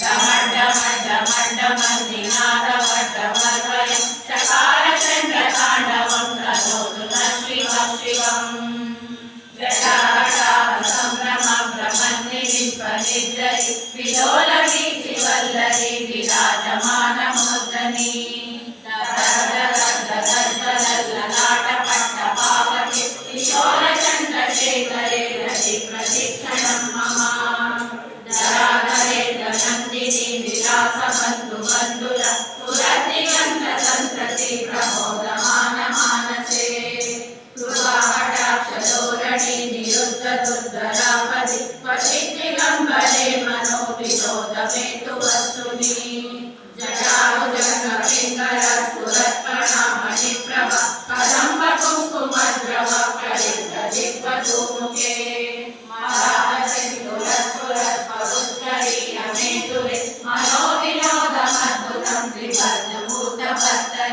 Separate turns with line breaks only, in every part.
డమడ్డమడ్డమడ్డమందినాదవడ్డమర్వయం చకార చంద్ర తాండవం కరోతు శివం శివం సంభ్రమ భ్రమన్ని విశ్వనిద్రయి విలోల వీచి వల్లరి విలాస బంధు బంధుర సురతి సంతతి బ్రహ్మ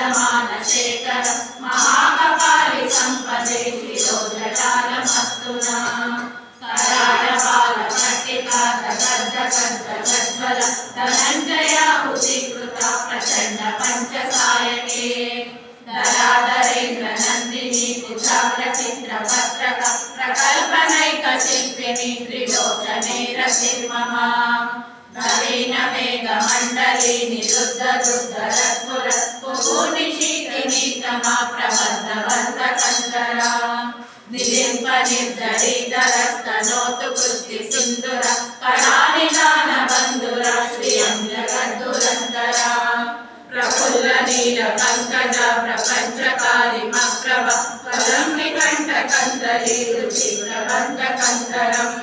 విరాజమాన శేఖర మహాకపాలి సంపదే శిరోజటాలమస్తునా కరాళపాల పట్టిక దగద్ద గద్ద గజ్వల ధనంజయ హుతికృత ప్రచండ పంచసాయకే. దరాధరేంద్ర నందిని కుచాగ్ర చిత్ర భద్రక ప్రకల్పనైక శిల్పిని నవీన మండలి నిరుద్ధ దుర్ధర స్ఫుర నిలింప నిర్ధరిధర స్తనోతు కృతి సుందర కళాని దాన బంధుర శ్రియం జగద్దురందర ప్రఫుల్ల నీల పంకజ ప్రపంచకారి మక్రవ పదం వికంఠ కందలి రుచి ప్రబంధ కందరం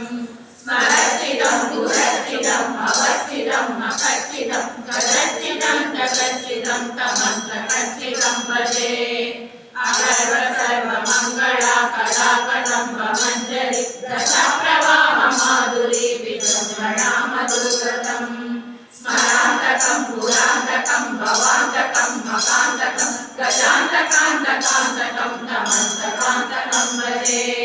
స్మరచితం పురచితం అవస్థితం అకర్చితం గదర్చితం జగచ్చితం తమంత కచ్చితం భజే కళాకళంబమంజరి దశా ప్రవాహ మాధురీ విజృంభణామధురతం స్మరాంతకం పురాంతకం భవాంతకం మకాంతకం గజాంతకాంతకాంతకం నమంతకాంతకం భజే